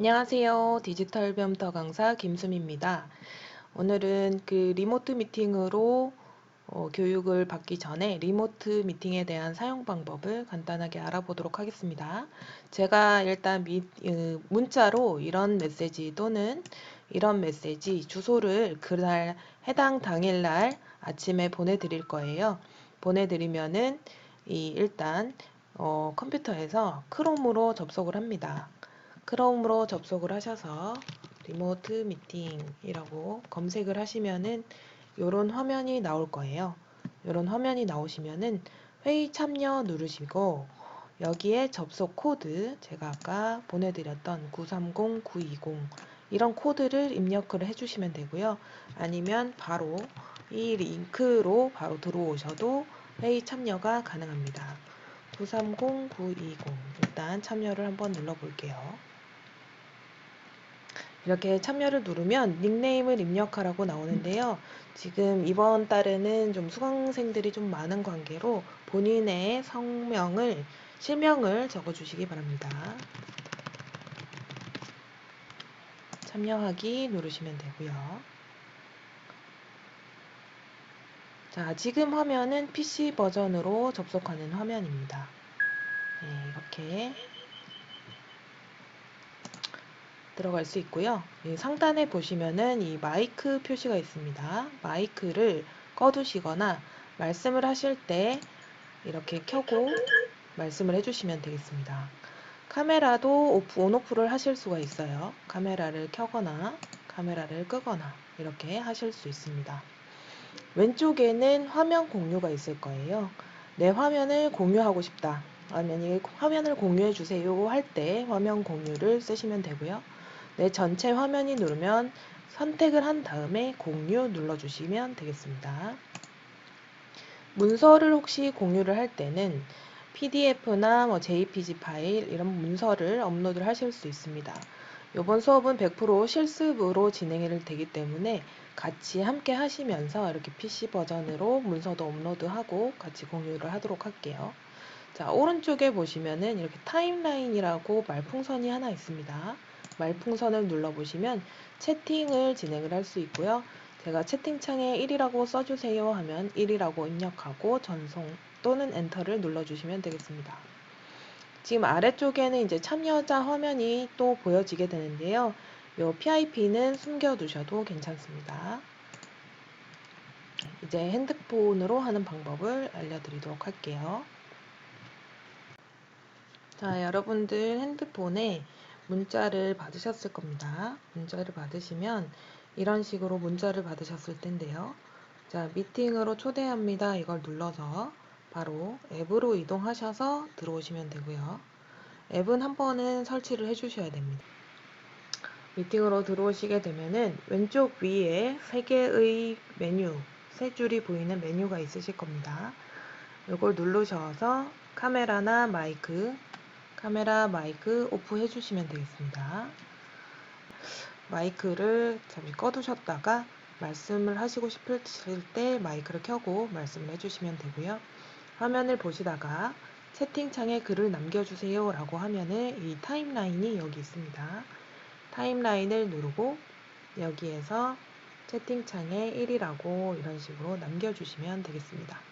안녕하세요. 디지털 배움터 강사 김수미입니다. 오늘은 그 리모트 미팅으로 어, 교육을 받기 전에 리모트 미팅에 대한 사용 방법을 간단하게 알아보도록 하겠습니다. 제가 일단 미, 으, 문자로 이런 메시지 또는 이런 메시지 주소를 그날 해당 당일날 아침에 보내드릴 거예요. 보내드리면은 이 일단 어, 컴퓨터에서 크롬으로 접속을 합니다. 크롬으로 접속을 하셔서 리모트 미팅이라고 검색을 하시면은 이런 화면이 나올 거예요. 이런 화면이 나오시면은 회의 참여 누르시고 여기에 접속 코드 제가 아까 보내드렸던 930920 이런 코드를 입력을 해주시면 되고요. 아니면 바로 이 링크로 바로 들어오셔도 회의 참여가 가능합니다. 930920 일단 참여를 한번 눌러볼게요. 이렇게 참여를 누르면 닉네임을 입력하라고 나오는데요. 지금 이번 달에는 좀 수강생들이 좀 많은 관계로 본인의 성명을, 실명을 적어주시기 바랍니다. 참여하기 누르시면 되고요. 자, 지금 화면은 PC 버전으로 접속하는 화면입니다. 네, 이렇게 들어갈 수 있고요. 상단에 보시면은 이 마이크 표시가 있습니다. 마이크를 꺼두시거나 말씀을 하실 때 이렇게 켜고 말씀을 해주시면 되겠습니다. 카메라도 오프, 온오프를 하실 수가 있어요. 카메라를 켜거나 카메라를 끄거나 이렇게 하실 수 있습니다. 왼쪽에는 화면 공유가 있을 거예요. 내 화면을 공유하고 싶다. 아니면 이 화면을 공유해 주세요 할 때 화면 공유를 쓰시면 되고요. 내 전체 화면이 누르면 선택을 한 다음에 공유 눌러주시면 되겠습니다. 문서를 혹시 공유를 할 때는 PDF나 뭐 JPG 파일 이런 문서를 업로드를 하실 수 있습니다. 이번 수업은 100% 실습으로 진행이 되기 때문에 같이 함께 하시면서 이렇게 PC 버전으로 문서도 업로드하고 같이 공유를 하도록 할게요. 자, 오른쪽에 보시면은 이렇게 타임라인이라고 말풍선이 하나 있습니다. 말풍선을 눌러보시면 채팅을 진행을 할 수 있고요. 제가 채팅창에 1이라고 써주세요 하면 1이라고 입력하고 전송 또는 엔터를 눌러주시면 되겠습니다. 지금 아래쪽에는 이제 참여자 화면이 또 보여지게 되는데요. 이 PIP는 숨겨두셔도 괜찮습니다. 이제 핸드폰으로 하는 방법을 알려드리도록 할게요. 자, 여러분들 핸드폰에 문자를 받으셨을 겁니다. 문자를 받으시면 이런 식으로 문자를 받으셨을 텐데요. 자, 미팅으로 초대합니다. 이걸 눌러서 바로 앱으로 이동하셔서 들어오시면 되고요. 앱은 한 번은 설치를 해 주셔야 됩니다. 미팅으로 들어오시게 되면은 왼쪽 위에 세 개의 메뉴, 세 줄이 보이는 메뉴가 있으실 겁니다. 이걸 누르셔서 카메라나 마이크, 카메라 마이크 오프 해주시면 되겠습니다. 마이크를 잠시 꺼두셨다가 말씀을 하시고 싶을 때 마이크를 켜고 말씀을 해주시면 되고요. 화면을 보시다가 채팅창에 글을 남겨주세요 라고 하면은 이 타임라인이 여기 있습니다. 타임라인을 누르고 여기에서 채팅창에 1이라고 이런 식으로 남겨주시면 되겠습니다.